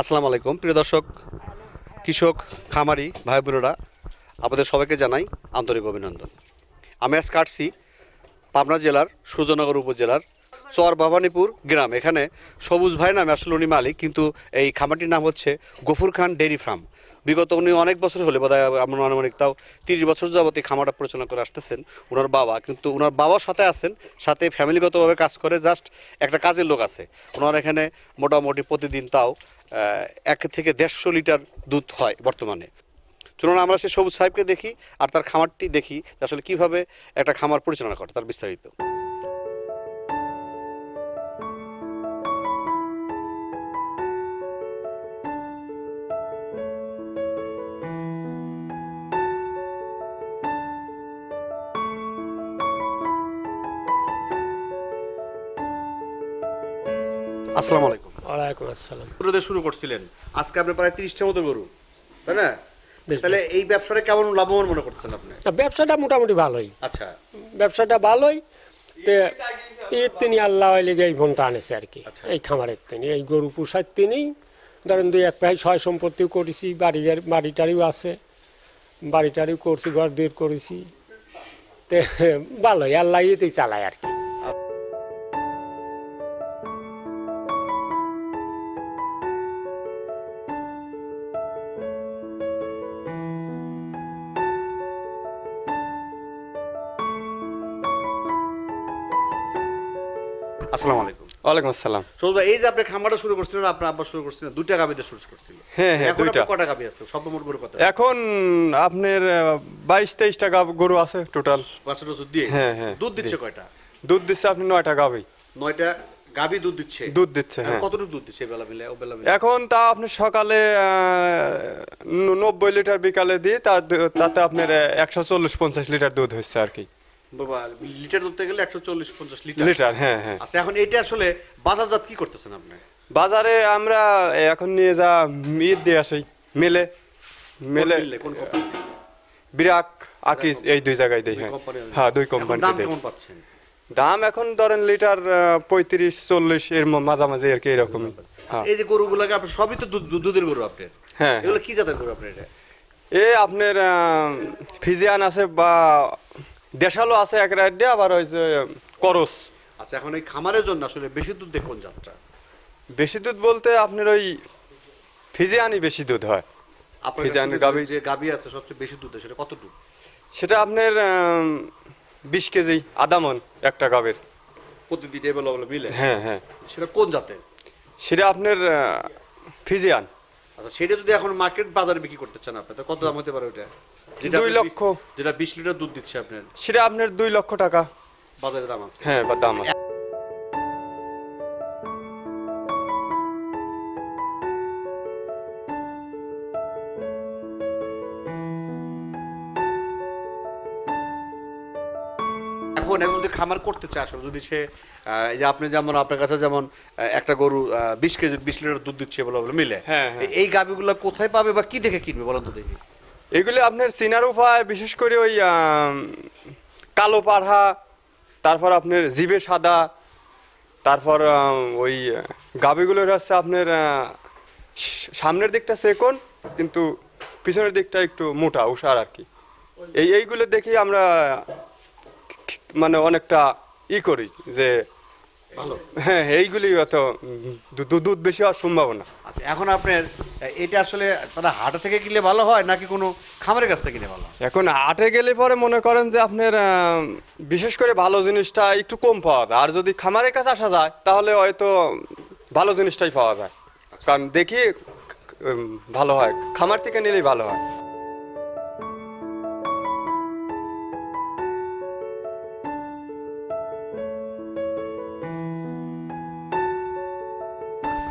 আসসালামু আলাইকুম। প্রিয় দর্শক, কৃষক, খামারি ভাই বোনেরা আপনাদের সবাইকে জানাই আন্তরিক অভিনন্দন। আমি আজ কাটছি পাবনা জেলার সূর্যনগর উপজেলার চর ভবানীপুর গ্রাম। এখানে সবুজ ভাই নামে আসলে উনি মালিক, কিন্তু এই খামারটির নাম হচ্ছে গফুর খান ডেয়ারি ফার্ম। বিগত উনি অনেক বছর হলে বোধহয় আমার আনুমানিক তাও তিরিশ বছর যাবত এই খামারটা পরিচালনা করে আসতেছেন ওনার বাবা। কিন্তু ওনার বাবার সাথে আছেন, সাথে ফ্যামিলিগতভাবে কাজ করে, জাস্ট একটা কাজের লোক আছে। ওনার এখানে মোটামুটি প্রতিদিন তাও এক থেকে দেড়শো লিটার দুধ হয় বর্তমানে। চলুন আমরা সেই সবুজ সাহেবকে দেখি আর তার খামারটি দেখি আসলে কীভাবে একটা খামার পরিচালনা করে, তার বিস্তারিত। আসসালামু আলাইকুম। ওয়ালাইকুম আসসালাম। শুরুতে শুরু করছিলেন। আজকে আপনি প্রায় তিরিশটার মতো গরু তাই না? তাহলে এই ব্যবসাটা কেমন লাভবান মনে করছেন আপনি? না, ব্যবসাটা মোটামুটি ভালোই। আচ্ছা। ব্যবসাটা ভালোই। তে এর তিনি আল্লাহ লেগে এই ফোনটা আনেছে আর কি। আচ্ছা। এই খামারের তিনি এই গরু পোষার তিনি। ধরেন দুই এক পাই ছয় সম্পত্তিও করেছি বাড়ি বাড়িটারিও আছে। বাড়িটারিও করছি ঘর দুয়ের করেছি। তে ভালোই আল্লাহ ইয়েতেই চালায় আর কি। আসসালামু আলাইকুম। ওয়ালাইকুম আসসালাম। সবুজ ভাই এই যে আপনি খামারটা শুরু করছিলেন আপনার আব্বা শুরু করছিলেন দুইটা গাবিতে শুরু হ্যাঁ, হ্যাঁ, এখন দুইটা। কটা গাবি আছে? সব মোট গরু কত এখন আপনার বাইশ গরু আছে টোটাল পাঁচশো বছর দিয়ে? হ্যাঁ, হ্যাঁ, দুধ দিচ্ছে কয়টা? দুধ দিচ্ছে আপনি নয় টাকা গাবি নয়টা গাবি দুধ দিচ্ছে? দুধ দিচ্ছে, হ্যাঁ। কতটুকু দুধ দিচ্ছে বেলা মিলে বেলা মিলে? এখন তা আপনি সকালে নব্বই লিটার বিকালে দিয়ে তাতে আপনার একশো চল্লিশ পঞ্চাশ লিটার দুধ হচ্ছে আর কি। বাবা লিটার ধরতে গেলে একশো চল্লিশ পঞ্চাশ লিটার। লিটার হ্যাঁ হ্যাঁ। আচ্ছা এখন এটা আসলে বাজারজাত কি করতেছেন আপনি? বাজারে আমরা এখন নিয়ে যা ঈদ দিয়ে আসি মেলে মেলে। কোন বিরাক আকিজ এই দুই জায়গায় দেই হ্যাঁ। হ্যাঁ দুই এখন কোম্পানি দাম দেই। কেমন পাচ্ছেন? দাম এখন ধরেন লিটার পঁয়ত্রিশ চল্লিশ এর মাঝামাঝি আর কি এরকম। হ্যাঁ আচ্ছা, এই যে গরুগুলোকে আপনি সবই তো দুধ- দুধ- দুধের গরু আপনার হ্যাঁ, এগুলো কি জাতের গরু আপনার এটা? এ আপনার ফিজিয়ান আছে বা দেশালো আছে এক রাইডে আবার ওই যে করস। আচ্ছা এখন এই খামারের জন্য আসলে বেশি দুধ দেয় কোন জাতটা বেশি দুধ বলতে আপনার ওই ফিজিয়ানই বেশি দুধ হয়। আপনার ফিজান কাছে যে- গাভী- গাবি আছে সবচেয়ে বেশি দুধ দেয় সেটা কত দুধ? সেটা আপনার বিশ কেজি আদামন একটা গাবের। প্রতিদিন এবেলা মিলে? হ্যাঁ হ্যাঁ। সেটা কোন জাতের? সেটা আপনার ফিজিয়ান। আচ্ছা সেটা যদি এখন মার্কেট বাজারে বিক্রি করতে চান আপনি তো কত দাম হতে পারে ওটা যেটা দুই লক্ষ। যেটা বিশ লিটার দুধ দিচ্ছে আপনার সেটা আপনার দুই লক্ষ টাকা বাজারে দাম আছে হ্যাঁ বা দাম আছে। খামার করতে চায় আসলে। যদি সে এই যে আপনি যেমন আপনার কাছে যেমন একটা গরু বিশ কেজি বিশ লিটার দুধ দিচ্ছে বলে বলে মিলে। হ্যাঁ, হ্যাঁ। এই- গাভিগুলো কোথায় পাবে বা কি দেখে কিনবে বলেন তো দেখি। এগুলি আপনার চিনার উপায় বিশেষ করে ওই কালো পাড়া তারপর আপনার জিবে সাদা তারপর ওই গাবিগুলোর হচ্ছে আপনার সামনের দিকটা সেকন কিন্তু পিছনের দিকটা একটু মোটা উষার আর কি। এই এইগুলো দেখি আমরা মানে অনেকটা ই করি যে হ্যাঁ এইগুলি অত দুধ বেশি হওয়ার সম্ভাবনা। আচ্ছা এখন আপনার এটা আসলে তারা হাটে থেকে কিনলে ভালো হয় নাকি কোনো খামারের কাছ থেকে কিনে ভালো হয়? এখন হাটে গেলে পরে মনে করেন যে আপনার বিশেষ করে ভালো জিনিসটা একটু কম পাওয়া যায়। আর যদি খামারের কাছে আসা যায় তাহলে হয়তো ভালো জিনিসটাই পাওয়া যায়। কারণ দেখি ভালো হয়। খামার থেকে নিলেই ভালো হয়।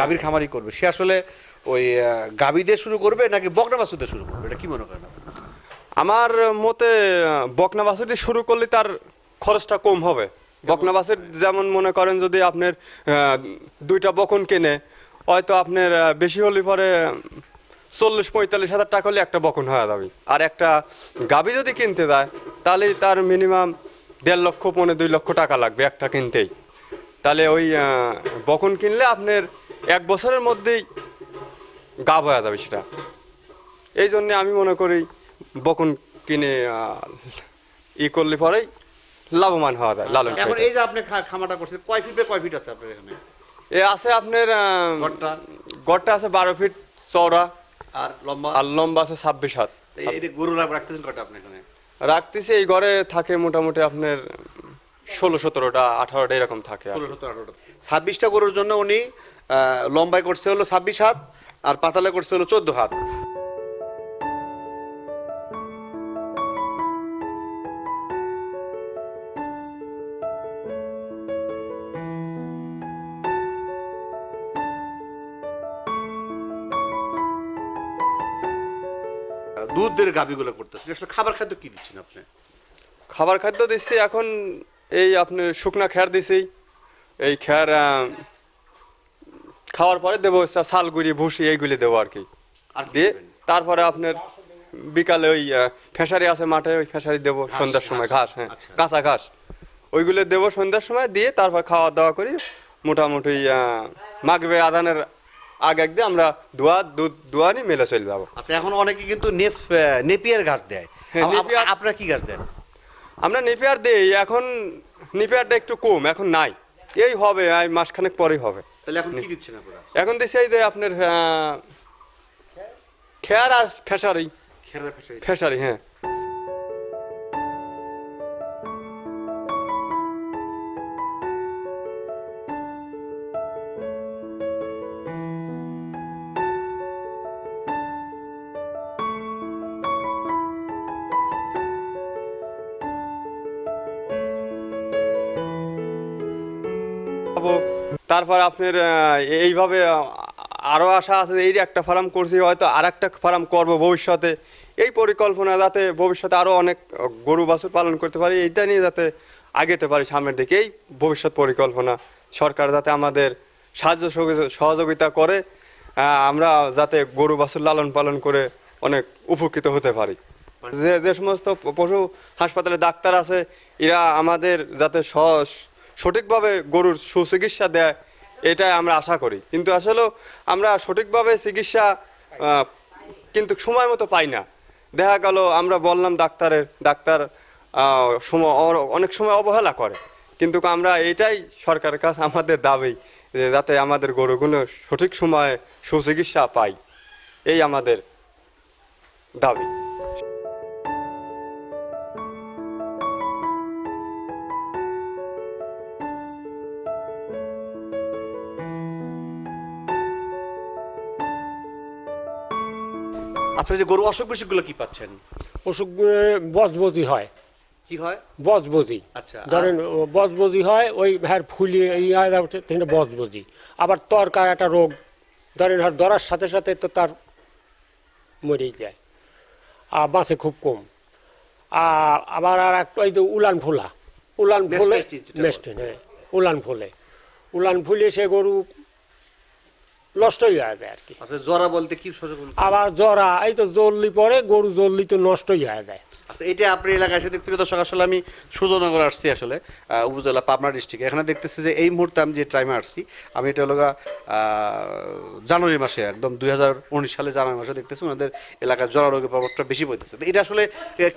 গাভীর খামারই করবে? সে আসলে ওই গাভী দিয়ে শুরু করবে নাকি বকনা বাছুর শুরু করবে? এটা কি মনে করেন? আমার মতে বকনা বাছুর দিয়ে শুরু করলে তার খরচটা কম হবে। বকনা বাছুর যেমন মনে করেন যদি আপনার দুইটা বকন কেনে, হয়তো আপনার বেশি হলে পরে চল্লিশ, পঁয়তাল্লিশ হাজার টাকা হলে একটা বকন হয়ে যাবে। আর একটা গাভী যদি কিনতে যায়, তাহলে তার মিনিমাম দেড় লক্ষ, পৌনে দুই লক্ষ টাকা লাগবে একটা কিনতেই। তাহলে ওই বকন কিনলে আপনার এক বছরের মধ্যেই গা হয়ে যাবে সেটা। এই জন্যে আমি মনে করি বকুন কিনে ই করলে পরেই লাভবান হওয়া যায় লালন এখন এই যে আপনি খামাটা করছেন কয় ফিট কয় ফিট আছে আপনার এখানে? এ আছে আপনার? গড়টা আছে বারো ফিট চওড়া। আর লম্বা? আর লম্বা আছে ছাব্বিশ হাত। এই যে গরু রাখ- রাখতেছেন কয়টা আপনি এখানে? রাখতেছি এই ঘরে থাকে মোটামুটি আপনার ষোলো সতেরোটা আঠারোটা এরকম থাকে ছাব্বিশটা গরুর জন্য উনি লম্বায় করছে হলো ছাব্বিশ হাত আর পাতালে করছে হলো চোদ্দ হাত। দুধের গাভিগুলো করতেছেন আসলে খাবার খাদ্য কি দিচ্ছেন আপনি? খাবার খাদ্য দিচ্ছি এখন এই আপনার শুকনা খ্যার দিছি। এই খ্যার খাওয়ার পরে দেবো শালগুড়ি ভুসি এইগুলি দেবো আর কি। আর দিয়ে তারপরে আপনার বিকালে ওই ফেসারি আছে মাঠে ওই ফেসারি দেবো সন্ধ্যার সময় ঘাস। হ্যাঁ আচ্ছা। কাঁচা ঘাস। ওইগুলো দেবো সন্ধ্যার সময় দিয়ে তারপর খাওয়া দাওয়া করি। মোটামুটি মাগবে আদানের আগে একদিন আমরা দোয়া দুধ দোয়া নিয়ে মেলে চলে যাব। আচ্ছা এখন অনেকে কিন্তু নেপিয়ার ঘাস দেয়। হ্যাঁ, আপনারা কি গাছ দেন? আমরা নেপিয়ার দেই এখন নেপিয়ারটা একটু কম এখন নাই। এই হবে মাসখানেক পরেই হবে। তাহলে এখন দেশে দিচ্ছেন আপনারা? এখন দিচ্ছে এই যে আপনার খেয়ার আর ফেসারি। খেয়ার ফেসারি। ফেসারি হ্যাঁ। খাব। তারপর আপনার এইভাবে আরও আশা আছে এই একটা ফার্ম করছি, হয়তো আর একটা ফার্ম করব ভবিষ্যতে। এই পরিকল্পনা যাতে ভবিষ্যতে আরও অনেক গরু, বাছুর পালন করতে পারি, এইটা নিয়ে যাতে আগেতে পারি সামনের দিকে। এই ভবিষ্যৎ পরিকল্পনা সরকার যাতে আমাদের সাহায্য সহযোগিতা করে আমরা যাতে গরু, বাছুর লালন পালন করে অনেক উপকৃত হতে পারি। যে যে সমস্ত পশু হাসপাতালে ডাক্তার আছে, এরা আমাদের যাতে সহজ- সঠিকভাবে গরুর সুচিকিৎসা দেয়, এটাই আমরা আশা করি। কিন্তু আসলে আমরা সঠিকভাবে চিকিৎসা কিন্তু সময় মতো পাই না। দেখা গেল আমরা বললাম ডাক্তারের, ডাক্তার সময় অনেক সময় অবহেলা করে। কিন্তু আমরা এটাই সরকারের কাছে, আমাদের দাবি যে যাতে আমাদের গরুগুলো সঠিক সময়ে সুচিকিৎসা পাই এই আমাদের দাবি। আপনার যে গরু অসুখ বিসুখগুলো কি পাচ্ছেন? অসুখ বজবজি হয়। কি হয়? বজবজি। আচ্ছা, ধরেন বজবজি হয় ওই হ্যার ফুলিয়ে হয় বজবজি। আবার তরকার একটা রোগ ধরেন হ্যার ধরার সাথে সাথে তো তার মরেই যায়। আর বাঁচে খুব কম। আর আবার আর একটা ওই যে উলান ফোলা উলান ফোলে মেস্টিন হ্যাঁ উলান ফোলে উলান ফুলে সে গরু নষ্ট হয়ে যায় আর কি। আচ্ছা জরা বলতে কি আবার জরা এই তো জললি পরে গরু জললি তো নষ্টই হয়ে যায়। আচ্ছা এটা আপনার এলাকায় সাথে প্রিয় দর্শক আসলে আমি সুজনগর আসছি আসলে উপজেলা পাবনা ডিস্ট্রিক্টে এখানে দেখতেছি যে এই মুহূর্তে আমি যে টাইমে আসছি আমি এটা হলো জানুয়ারি মাসে একদম দুই হাজার উনিশ সালে জানুয়ারি মাসে দেখতেছি ওনাদের এলাকার জরা রোগের প্রভাবটা বেশি পড়তেছে। এটা আসলে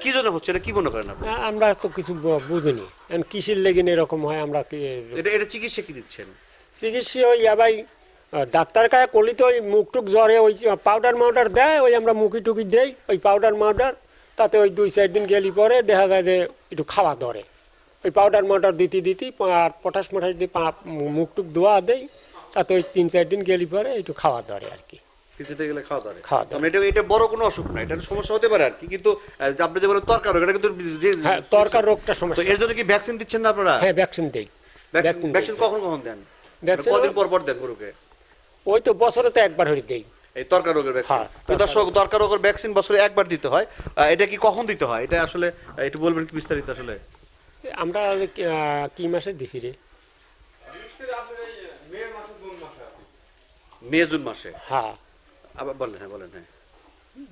কি জন্য হচ্ছে? এটা কি মনে করেন আপনি? আমরা তো কিছু বুঝিনি। কিসের লেগিন এরকম হয়? আমরা এটা এটা চিকিৎসা কি দিচ্ছেন? চিকিৎসা ওই আবাই ডাক্তার কাছে করলি তো ওই মুখ টুক জ্বরে ওই পাউডার মাউডার দেয় ওই আমরা মুখি টুকি দেই ওই পাউডার মাউডার তাতে ওই দুই চার দিন গেলি পরে দেখা যায় যে একটু খাওয়া ধরে। ওই পাউডার মাউডার দিতে দিতে আর পটাশ মটাশ দিয়ে পা- মুখ টুক ধোয়া দেই তাতে ওই তিন চার দিন গেলি পরে একটু খাওয়া ধরে আর কি। কিছুতে গেলে খাওয়া দাওয়া খাওয়া দাওয়া। মানে এটা এটা বড় কোনো অসুখ না এটা সমস্যা হতে পারে আর কি কিন্তু আপনি যে বলেন তরকার রোগ, এটা কিন্তু তরকার রোগটা সমস্যা। এর জন্য কি ভ্যাকসিন দিচ্ছেন না আপনারা? হ্যাঁ ভ্যাকসিন দেই। ভ্যাকসিন ভ্যাকসিন ভ্যাকসিন কখন কখন দেন? ভ্যাকসিন কদিন পর পর দেন গরুকে? ওই তো বছরে তো একবার হয়ে দেই। এই তরকার রোগের ভ্যাকসিন তো দর্শক তরকার রোগের ভ্যাকসিন বছরে একবার দিতে হয়। এটা কি কখন দিতে হয়? এটা আসলে একটু বলবেন কি বিস্তারিত আসলে? আমরা কি মাসে দিছি রে? মে জুন মাসে হ্যাঁ। আবার বলেন হ্যাঁ বলেন হ্যাঁ।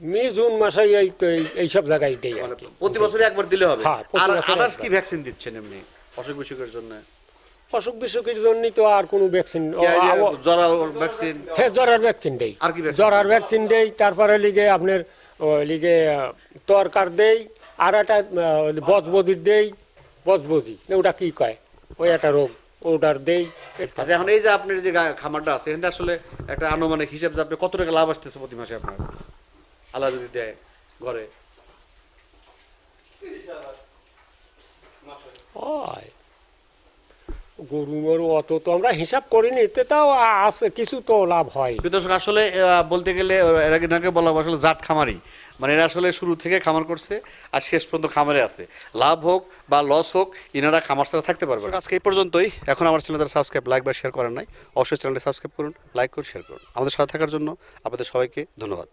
মে জুন মাসে এই তো এই- এইসব জায়গায় দেই আর মানে কি। প্রতি বছরে একবার দিলে হবে। হ্যাঁ, আর আদার্স কি ভ্যাকসিন দিচ্ছেন এমনি অসুখ বিসুখের জন্য? অসুখ বিসুখের জন্য তো আর কোনো ভ্যাকসিন হ্যাঁ জ্বরের ভ্যাকসিন দেই। কি ভ্যাকসিন দেই তারপরে লিগে আপনার ওই লিগে তরকার দেই আর একটা বজবজির দেই বজবজি। ওটা কি কয়? ওই একটা রোগ ওটার দেই আচ্ছা এখন এই যে আপনার যে খামারটা আছে এখানে আসলে একটা আনুমানিক হিসাব যে আপনি কত টাকা লাভ আসতেছে প্রতি মাসে আপনার? আল্লাহ যদি দেয় ঘরে। হয় গরু মরু অত তো আমরা হিসাব করিনি এতে তাও আছে কিছু তো লাভ হয়। দর্শক আসলে বলতে গেলে আহ, এর আগে নাকি বলা আসলে জাত খামারি। মানে এরা আসলে শুরু থেকে খামার করছে আর শেষ পর্যন্ত খামারে আছে। লাভ হোক বা লস হোক ইনারা খামার ছাড়া থাকতে পারবে আজকে এই পর্যন্তই। এখন আমার চ্যানেল যারা সাবস্ক্রাইব লাইক বা শেয়ার করেন নাই। অবশ্যই চ্যানেলটি সাবস্ক্রাইব করুন লাইক করুন শেয়ার করুন। আমাদের সাথে থাকার জন্য আপনাদের সবাইকে ধন্যবাদ।